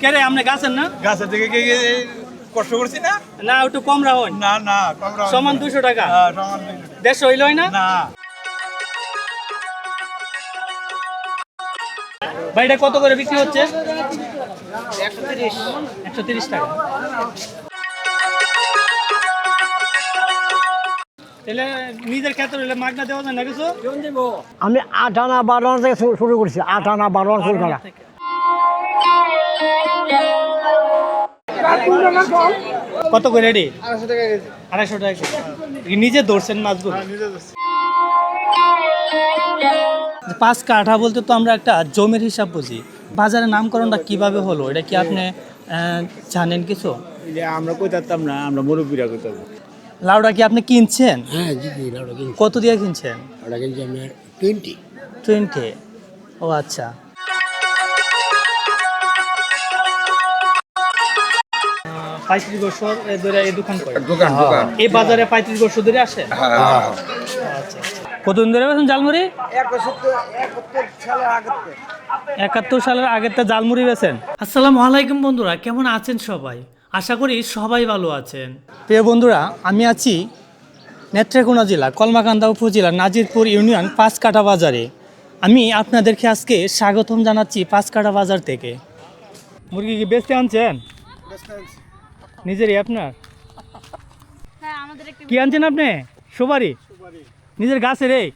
কে রে আপনি গাছেন না? গাছের দিকে গিয়ে গিয়ে কষ্ট করছি না? না একটু কম রাখুন না না কম রাখুন সমান। দুশো টাকা। হ্যাঁ, সমান। দেড়শো হইলই না? না। ভাই কত করে বিক্রি হচ্ছে? একশো তিরিশ। টাকা। তাহলে নিজের ক্ষেত্রে হলে মাগনা দেওয়া যায় আমি আট আনা বারো থেকে শুরু- শুরু করছি। আট আনা বারো শুরু করা। কত করে রেডি? আড়াইশো টাকা কেজি। কি নিজে ধরছেন মাছগুলো? পাঁচ কাঠা বলতে তো আমরা একটা জমির হিসাব বুঝি। বাজারের নামকরণটা কীভাবে হলো? এটা কি আপনি জানেন কিছু? আমরা কই থাকতাম না আমরা মুরব্বীরা কই লাউডা কি আপনি কিনছেন? হ্যাঁ জি জি ওটা কিনছি। কত দিয়ে কিনছেন? ওটা কিনছি আমি টোয়েন্টি টোয়েন্টি ও আচ্ছা। পঁয়ত্রিশ বছর ধরে এই দোকান করে। দোকান দোকান। এই বাজারে পঁয়ত্রিশ বছর ধরে আসে? আচ্ছা কতদিন ধরে বেছেন জালমুড়ি একাত্তর সালের আগের তা জালমুড়ি বেছেন আসসালামু আলাইকুম বন্ধুরা কেমন আছেন সবাই? আশা করি সবাই ভালো আছেন। প্রিয় বন্ধুরা আমি আছি নেত্রকোনা জেলা কলমাকান্দা উপজেলা নাজিরপুর ইউনিয়ন পাঁচকাটা বাজারে। আমি আপনাদেরকে আজকে স্বাগতম জানাচ্ছি পাঁচকাটা বাজার থেকে। মুরগি কি বেচতে আনছেন? নিজেরই আপনার? হ্যাঁ কি আনছেন আপনি? সুপারি? নিজের গাছের এই?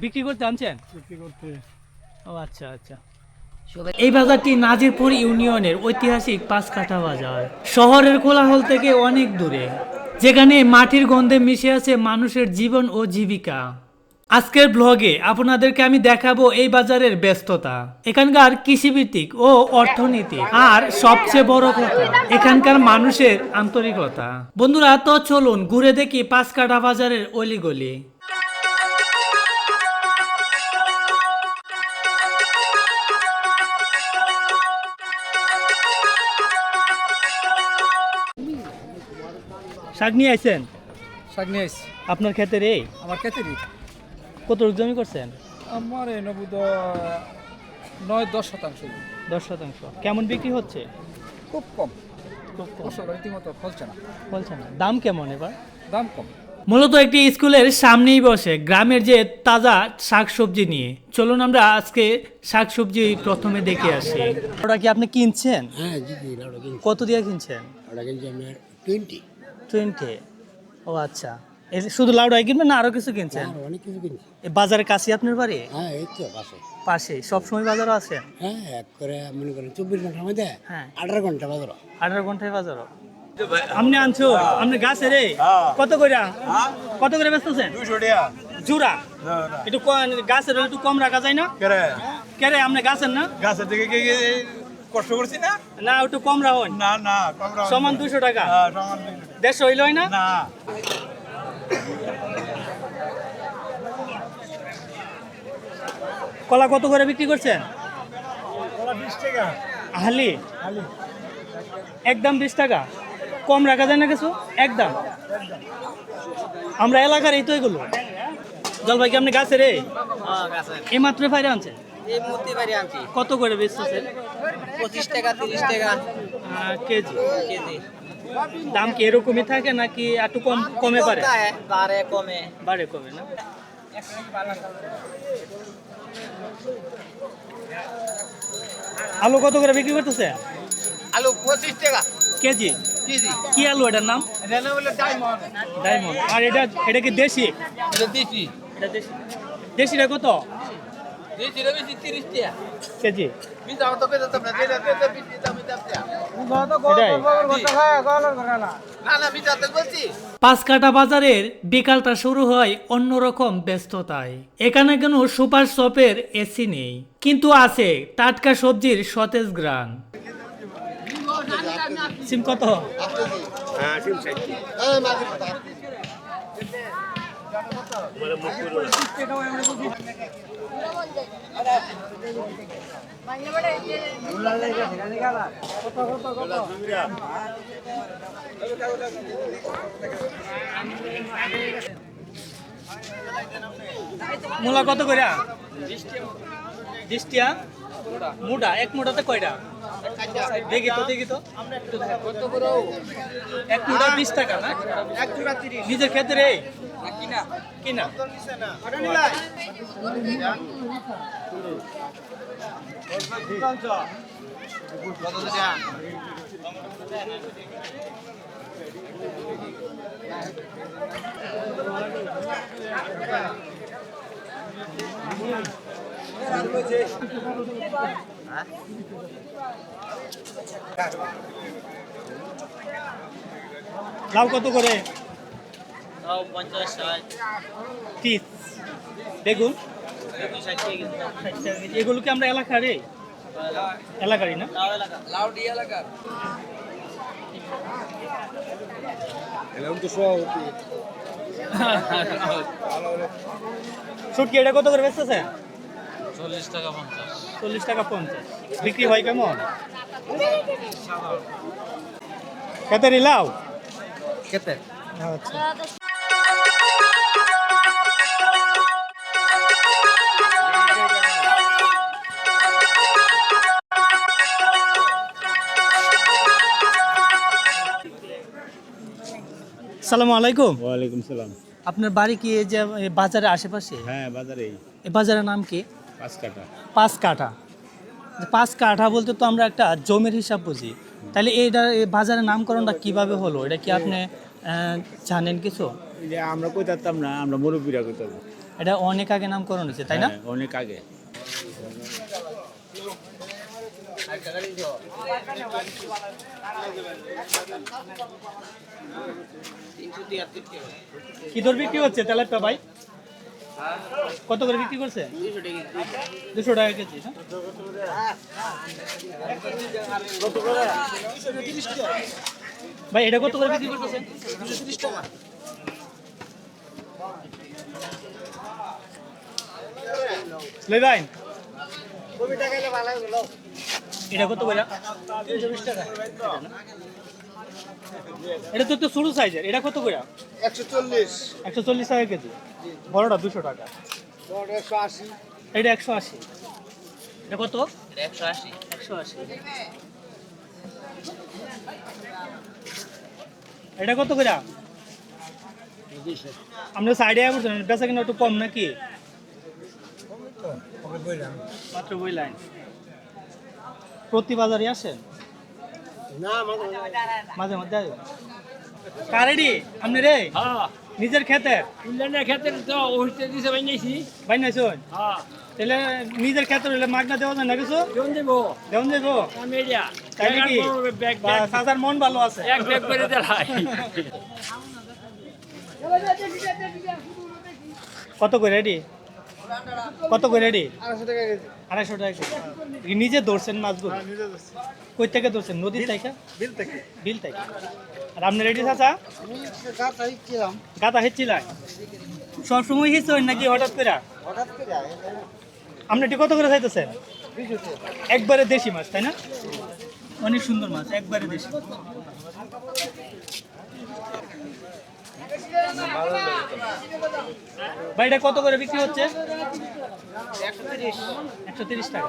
বিক্রি করতে আনছেন? ও আচ্ছা আচ্ছা। এই বাজারটি নাজিরপুর ইউনিয়নের ঐতিহাসিক পাঁচকাঠা বাজার। শহরের কোলাহল থেকে অনেক দূরে। যেখানে মাটির গন্ধে মিশে আছে মানুষের জীবন ও জীবিকা। আজকের ব্লগে আপনাদেরকে আমি দেখাবো এই বাজারের ব্যস্ততা। এখানকার কৃষিভিত্তিক ও অর্থনীতি আর সবচেয়ে বড় কথা এখানকার মানুষের আন্তরিকতা। বন্ধুরা তো চলুন ঘুরে দেখি পাঁচকাঠা বাজারের অলিগলি। শাক নিয়ে আইছেন? শাক নিয়ে এসছি আপনার ক্ষেতের এই? আমার ক্ষেতেরই। কত জমি করছেন? আমার নবুদ নয় দশ শতাংশ। দশ শতাংশ। কেমন বিক্রি হচ্ছে? খুব কম। খুব কম। রীতিমতো ফলছে না। বলছেন না। দাম কেমন এবার? দাম কম। মূলত একটি স্কুলের সামনেই বসে গ্রামের যে তাজা শাকসবজি নিয়ে। চলুন আমরা আজকে শাকসবজি প্রথমে দেখে আসি। ওটা কি আপনি কিনছেন? হ্যাঁ কত দিয়ে কিনছেন? ওটা কিনছি আমি টোয়েন্টি টোয়েন্টি ও আচ্ছা। শুধু লাউডাই কিনবেন না আরও কিছু কিনছেন? আর অনেক কিছু কিনছি। বাজারের কাছে আপনার বাড়ি? হ্যাঁ এই তো পাশে। পাশে সবসময় বাজারও আছেন হ্যাঁ এক করে মনে করেন চব্বিশ ঘণ্টার মধ্যে হ্যাঁ। আঠারো ঘণ্টা বাজার আঠারো ঘন্টায় বাজারও। আপনি আনছো? আপনি গাছে রে? কত করে? কত করে বেচতেছেন? জুরা একটু গাছের একটু কম রাখা যায় না? কেরে? কে রে আপনি গাছের না? গাছের গিয়ে কষ্ট করছি না? না একটু কম রাখুন। না না কম রাখুন। সমান দুশো টাকা। হ্যাঁ, সমান দেড়শো হইলই না? না। কলা কত করে বিক্রি করছেন? হালি? একদম বিশ টাকা। কম রাখা যায় না কিছু? একদম। আমরা এলাকার এই তো এগুলো। জলপাই কি আপনি গাছের রে এই মাত্র ফাইরে আনছেন? কত করে বেচতেছেন? পঁচিশ টাকা তিরিশ টাকা। কেজি। কেজি। দাম কি এরকমই থাকে নাকি একটু কম কমে পারে বাড়ে? কমে। বাড়ে কমে না? আলু কত করে বিক্রি করতেছে? আলু পঁচিশ টাকা। কেজি? কেজি। কি আলু এটার নাম? ডায়মন্ড। আর এটা এটা কি দেশি? এটা দিছি এটা দেশি। দেশিটা কত দিছি রে বেশি তিরিশ টাকা কেজি? পাঁচকাটা বাজারের বিকালটা শুরু হয় অন্যরকম ব্যস্ততায়। এখানে কোনো সুপার শপের এসি নেই কিন্তু আছে টাটকা সবজির সতেজ গ্রান সিম কত? মূলা কত করে দৃষ্টিয়া? মুডা এক মুডাতে কয়টা? দেখি তো দেখি তো। এক মুডা বিশ টাকা না? নিজের ক্ষেত্রে লাউ কত করে? বেগুন? ষাট টাকা কেজি। এগুলো কি আমরা এলাকারে এলাকারই না? লাউডি এলাকার শুটকি এটা কত করে বেচতেছে? চল্লিশ টাকা পঞ্চাশ। চল্লিশ টাকা পঞ্চাশ। বিক্রি হয় কেমন? খেতে লাউ কেতে আচ্ছা। সালামু আলাইকুম। ওয়ালাইকুম সালাম। আপনার বাড়ি কি এই যে বাজারের আশেপাশে? হ্যাঁ বাজারেই এই বাজারের নাম কি? পাঁচ কাটা পাঁচ কাঠা। পাঁচ কাঠা বলতে তো আমরা একটা জমির হিসাব বুঝি। তাহলে এইটা এই বাজারের নামকরণটা কীভাবে হলো? এটা কি আপনি জানেন কিছু? যে আমরা কই থাকতাম না আমরা মুরব্বীরা কই থাকব এটা অনেক আগে নামকরণ হয়েছে তাই না? হ্যাঁ, অনেক আগে। কি দর বিক্রি হচ্ছে তেলাপিয়া ভাই? কত করে বিক্রি করছে? দুশো টাকা কেজি ভাই, এটা কত করে বিক্রি করতেছেন লই ভাই। এটা কত করে? এটা তো একটু ছোট সাইজের এটা কত করে? একশো চল্লিশ। একশো চল্লিশ টাকা কেজি। বড়টা দুশো টাকা। একশো আশি। এটা একশো আশি। এটা কত? একশো আশি। একশো আশি। এটা কত করে? আমরা সাইডে করছেন বেচা কিনা একটু কম নাকি? মাত্র বই লাইন প্রতি বাজারে আসেন? মাঝে মধ্যে কারেডি আপনি রে? নিজের খেতে? ইংল্যান্ডের ক্ষেত্রে তো দিছে হ্যাঁ। তাহলে নিজের ক্ষেত্রে হইলে মাগনা দেওয়া যায় না কিছু? কেমন দেবো। দেওয়া যাব মিডিয়া তাই নাকি ব্যাগ মন ভালো আছে। এক ব্যাগ করে দেলাই কত করে রেডি? কত করে রেডি? আড়াইশো টাকা আড়াইশো টাকা নিজে ধরছেন মাছগুলো? কই থেকে ধরছেন? নদীর থেকে বিল থেকে। বিল থেকে আর আপনি রেডি চাচা? গাতা হেঁচিলাই সবসময় হিসেবেন নাকি হঠাৎ করে হঠাৎ করে আপনি এটি কত করে চাইতেছেন একবারে দেশি মাছ তাই না? অনেক সুন্দর মাছ একবারে দেশি। এটা কত করে বিক্রি হচ্ছে? একশো তিরিশ টাকা।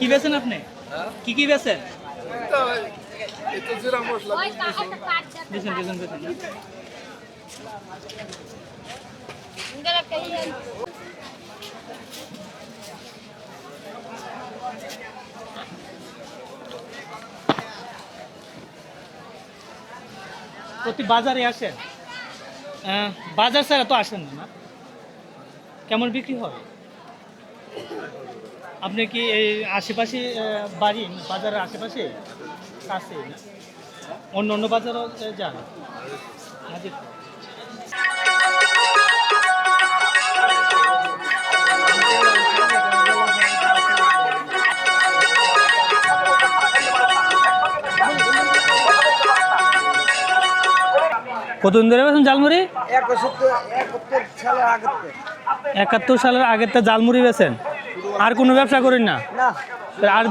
কি বেছেন আপনি? কি কি বেছেন প্রতি বাজারে আসেন? আহ, বাজার ছাড়া তো আসেন না কেমন বিক্রি হবে আপনি কি এই আশেপাশে বাড়ি বাজারের আশেপাশে? কাছে অন্য অন্য বাজারও যান। কতদিন ধরে বেছেন জালমুড়ি একাত্তর সালের আগের একাত্তর সালের আগের জালমুড়ি বেছেন আর কোনো ব্যবসা করেন না? না। আর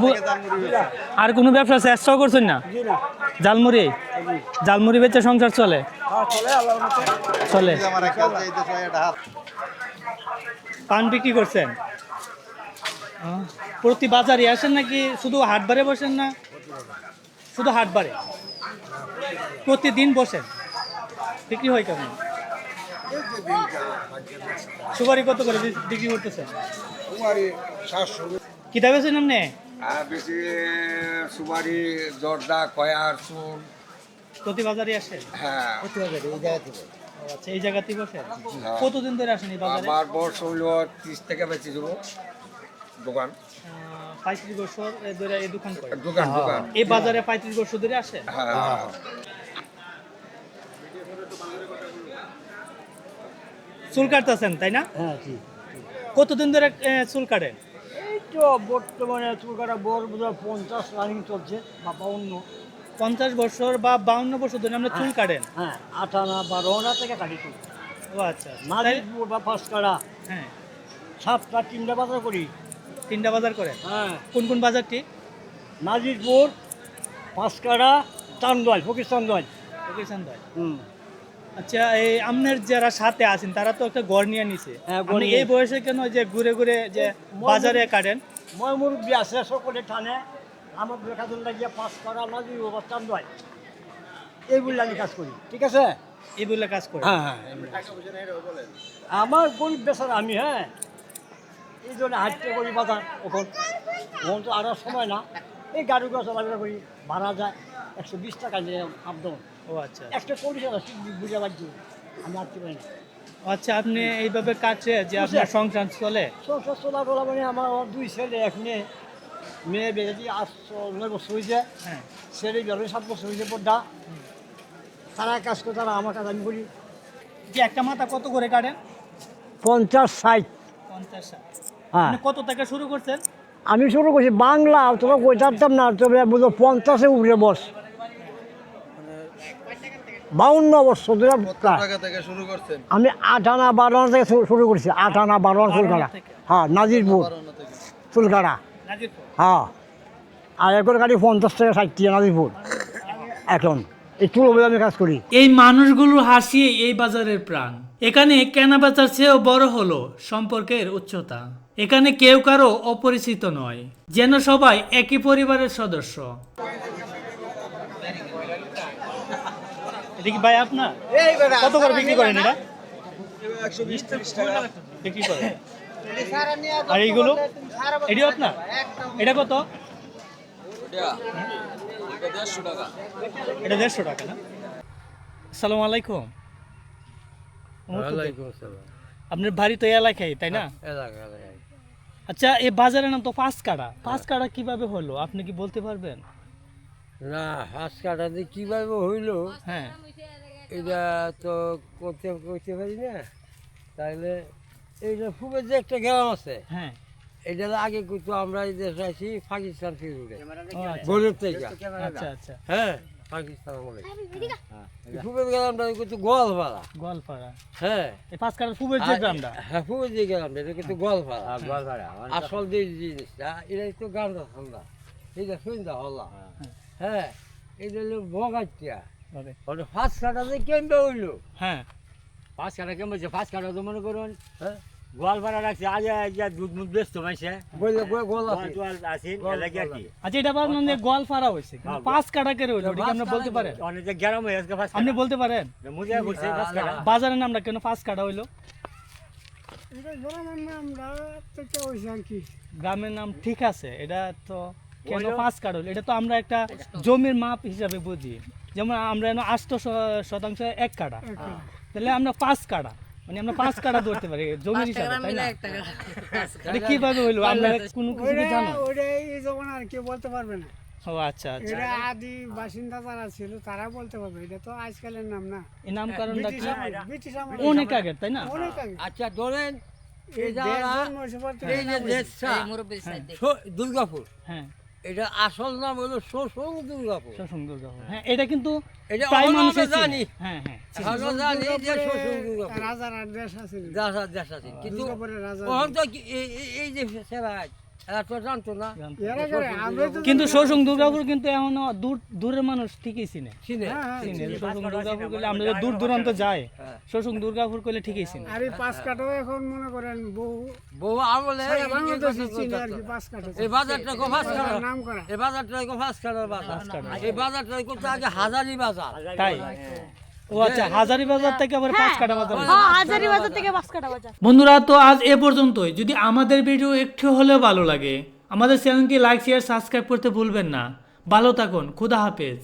আর কোনো ব্যবসা চেষ্টাও করছেন না? জি না। জালমুড়ি জালমুড়ি বেচে সংসার চলে? হ্যাঁ চলে আল্লাহর মতে চলে। আমার একটা যাইতে চাই এটা হাত। পান বিক্রি করছেন? প্রতি বাজারে আসেন নাকি শুধু হাটবারে বসেন না? শুধু হাটবারে? প্রতিদিন বসেন? বিক্রি হয় কেমন? সুপারি কত করে বিক্রি করতেছেন? বেছেন এমনি আর বেশি সুপারি জর্দা কয়ার চুন। প্রতি বাজারে আসেন হ্যাঁ। ও আচ্ছা এই জায়গাতেই বসেন কতদিন ধরে আসেন এই বাজারে? আমার বয়স হইল ত্রিশ থেকে বেশি দেবো দোকান। পঁয়ত্রিশ বছর এ ধরে এই দোকান করে? দোকান দোকান। এই বাজারে পঁয়ত্রিশ বছর ধরে আসেন হ্যাঁ। চুল কাটতেছেন তাই না? হ্যাঁ জি কতদিন ধরে চুল কাটেন? এই তো বর্তমানে চুলকাটা বড় বোধ পঞ্চাশ রানিং চলছে বা বাউন্ন। পঞ্চাশ বছর বা বাউন্ন বছর ধরে আমরা চুল কাটেন? হ্যাঁ আটানা বারো আনা থেকে কাটি চুল। ও আচ্ছা নাজির বা পাঁচকাড়া। হ্যাঁ। সাতটা তিনটা বাজার করি। তিনটা বাজার করে হ্যাঁ। কোন কোন বাজারটি? নাজিরপুর পাঁচকাড়া চান্দোয়াল ফকির চান্দোয়াল। ওকে ভাই হুম। আচ্ছা এই আপনার যারা সাথে আছেন তারা তো একটা গড় নিয়ে নিছে। হ্যাঁ, আপনি এই বয়সে কেন যে ঘুরে ঘুরে যে বাজারে কাটেন? মই মুরব্বী আছে সকলে টানে। আমার বেকাদুল লাগিয়ে পাঁচ কাড়া নাজির বা চান্দোয়াল এইগুলি আমি কাজ করি ঠিক আছে? এই বলে কাজ করে হ্যাঁ হ্যাঁ আমার গরিব বেচার আমি হ্যাঁ? এই জন্য হাঁটতে করি বাজার ওখন ওখান তো আর সময় না। এই গাড়ি করে চলাফেরা করি ভাড়া যায়। একশো বিশ টাকা নিয়ে ডাউন ও আচ্ছা একটা চল্লিশ টাকা বুঝে পারছি আমি পারি না। আচ্ছা আপনি এইভাবে কাটছে যে আপনার সংসার চলে? সংসার চলা টলা মানে আমার দুই ছেলে এক মেয়ে। মেয়ে বেড়েছি আট নয় বছর হয়েছে হ্যাঁ। ছেলে বেরোয় সাত বছর হয়েছে পর্দা তারা কাজ করে তারা আমার কাজ আমি করি। যে একটা মাথা কত করে কাটেন? পঞ্চাশ ষাট। পঞ্চাশ ষাট। হ্যাঁ। কত টাকা শুরু করছেন? আমি শুরু করছি বাংলা তোরা কই জানতাম না তবে বুঝো পঞ্চাশে উপরে বস। বাউন্ন বছর ধরে প্রায়। থেকে শুরু করছেন? আমি আট আনা বারো আনা থেকে শুরু- করছি। আট আনা বারো আনা চুলকাড়া হ্যাঁ নাজিরপুর। চুলকাড়া নাজিরপুর? হ্যাঁ। আর এখন গাড়ি পঞ্চাশ টাকা ষাট টাকা নাজিরপুর। এখন। এই চুল বলে আমি কাজ করি। এই মানুষগুলোর হাসি এই বাজারের প্রাণ। এখানে কেনা বেচার চেয়েও বড় হলো সম্পর্কের উচ্চতা। এখানে কেউ কারও অপরিচিত নয়। যেন সবাই একই পরিবারের সদস্য। এটা কি ভাই আপনার? কত করে বিক্রি করেন এটা? বিক্রি করেন আর এইগুলো? এটিও আপনার? এটা কত? এটা দেড়শো টাকা। না? সালাম আলাইকুম। আপনার বাড়ি তো এলাকায় তাই না? আচ্ছা এই বাজারের নাম তো পাঁচ কাটা পাঁচ কাটা কীভাবে হলো? আপনি কি বলতে পারবেন? না হাঁস কাটাতে কীভাবে হইল? হ্যাঁ। এটা তো করতে করতে পারি না। তাহলে এইটা খুবই যে একটা গ্রাম আছে। হ্যাঁ। এটা আগে কিন্তু আমরা এই দেশে আছি পাকিস্তান ফিরুলে। আচ্ছা। গরিব থেকে আচ্ছা আচ্ছা। হ্যাঁ পাকিস্তান বলে। খুবই গ্রামটা কিন্তু গোয়ালপাড়া। গোয়ালপাড়া। হ্যাঁ। এই পাঁচ কাটার ফুবের যে গ্রামটা। হ্যাঁ খুবই যে গ্রামটা এটা কিন্তু গোয়ালপাড়া। গোয়ালপাড়া। আসল যে জিনিসটা এটা একটু গানটা ঠান্ডা এটা সন্ধ্যা হল্লা হ্যাঁ এটা হলো বগাটিয়া ওটা ফার্স্ট কাটাতে কেমবে হইল? হ্যাঁ। পাঁচ কাটা তো মনে করুন হ্যাঁ। গোয়ালপাড়া রাখছে আজ দুধ মুধ মাইছে। আচ্ছা এটা যে গোয়ালপাড়া হয়েছে পাঁচ এটা আপনি বলতে পারেন? অনেক যে হয়ে আজকে পাঁচ আপনি বলতে পারেন? মুজা করছে পাঁচ কাটা। বাজারের নামটা কেন পাঁচ কাটা হইল? গ্রামের নাম ঠিক আছে এটা তো কেন পাঁচ এটা তো আমরা একটা জমির মাপ হিসাবে বুঝি। যেমন আমরা আষ্ট শতাংশ এক কাটা তাহলে আমরা পাঁচ কাটা মানে আমরা পাঁচ কাটা ধরতে পারি জমির হিসাবে তাই না? এটা কীভাবে হইল? আমরা কোনো কিছু কি জানো? ওটা এই যখন আর কেউ বলতে পারবে না। ও আচ্ছা আচ্ছা। এটা আদি বাসিন্দা যারা ছিল তারা বলতে পারবে এটা তো আজকালের নাম না। এই নামকরণটা কি? আমলে অনেক আগের তাই না? অনেক আগে আচ্ছা ধরেন দুর্গাপুর। হ্যাঁ। এটা আসল নাম হলো শোষণ দুর্গাপুর। শোষণ দুর্গাপুর। হ্যাঁ এটা কিন্তু এটা প্রায় মানুষ জানি। হ্যাঁ হ্যাঁ। এখনও জানি যে শোষণ দুর্গাপুর রাজার আদেশ আছে। দেশ আছে। দেশ আছে। কিন্তু দুর্গাপুরের রাজা ওখান তো এই যে সেরাজ এরা তো জানতো না। এরা করে আমরা তো কিন্তু শোষণ দুর্গাপুর কিন্তু এখনও দূর দূরের মানুষ ঠিকই চিনে। চিনে। হ্যাঁ, হ্যাঁ, শোষণ দুর্গাপুর করলে আমরা দূর দূরান্ত যাই হ্যাঁ। শোষণ দুর্গাপুর করলে ঠিকই চিনে। আর এই পাঁচ কাটাও এখন মনে করেন বহু বহু আমলে এই- বাজারটা কো ফাঁস কাটা নাম করা। এই বাজারটা কো ফাঁস কাটার বাজার এই বাজারটা করতে আগে হাজারি বাজার। তাই? ও আচ্ছা হাজারি বাজার থেকে আবার পাঁচ কাটা বাজার হ্যাঁ থেকে পাঁচ কাটা বাজার। বন্ধুরা তো আজ এ পর্যন্তই। যদি আমাদের ভিডিও একটু হলেও ভালো লাগে আমাদের চ্যানেলটি লাইক শেয়ার সাবস্ক্রাইব করতে ভুলবেন না। ভালো থাকুন খুদা হাফেজ।